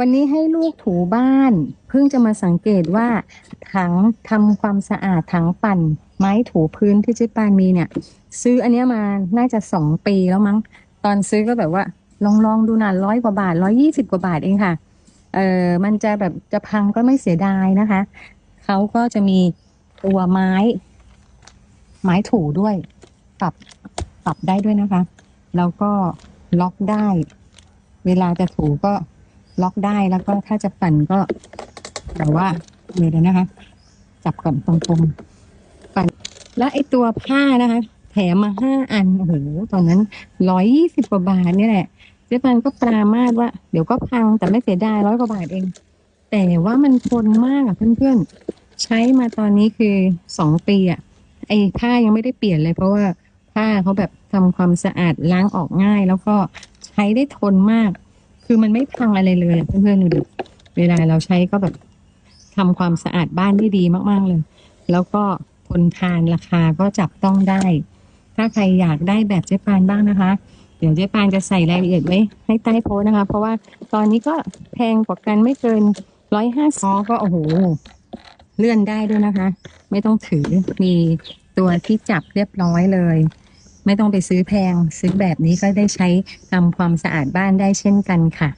วันนี้ให้ลูกถูบ้าน เพิ่งจะมาสังเกตว่าถังทำความสะอาดถังปั่น ไม้ถูพื้นที่เจ๊ปานมีเนี่ย ซื้ออันนี้มาน่าจะสองปีแล้วมั้ง ตอนซื้อก็แบบว่า ลองลองดูนะร้อยกว่าบาทร้อยี่สิบกว่าบาทเองค่ะ เออมันจะแบบจะพังก็ไม่เสียดายนะคะ เขาก็จะมีตัวไม้ ไม้ถูด้วยปรับปรับได้ด้วยนะคะ แล้วก็ล็อกได้ เวลาจะถูก็ ล็อกได้แล้วก็ถ้าจะปั่นก็แต่ว่าเดี๋ยวนะคะ จับก่อนตรงๆปั่น แล้วไอ้ตัวผ้านะคะ แถมมาห้าอันโอ้โหตอนนั้นร้อยยี่สิบกว่าบาทเนี่ยแหละเจ๊ปันก็ปรามาดว่า เดี๋ยวก็พังแต่ไม่เสียดายร้อยกว่าบาทเอง แต่ว่ามันทนมากอะเพื่อนๆ ใช้มาตอนนี้คือสองปีอะไอ้ผ้ายังไม่ได้เปลี่ยนเลย เพราะว่าผ้าเขาแบบทำความสะอาดล้างออกง่าย แล้วก็ใช้ได้ทนมาก คือมันไม่พังอะไรเลยเพื่อนๆดูดิเวลาเราใช้ก็แบบทำความสะอาดบ้านได้ดีมากๆเลย แล้วก็ทนทานราคาก็จับต้องได้ ถ้าใครอยากได้แบบเจ๊ปานบ้างนะคะ เดี๋ยวเจ๊ปานจะใส่รายละเอียดไว้ให้ใต้โพสต์นะคะ เพราะว่าตอนนี้ก็แพงกว่ากันไม่เกินร้อยห้าสิบก็โอ้โห เลื่อนได้ด้วยนะคะ ไม่ต้องถือมีตัวที่จับเรียบร้อยเลย ไม่ต้องไปซื้อแพง ซื้อแบบนี้ก็ได้ใช้ทำความสะอาดบ้านได้เช่นกันค่ะ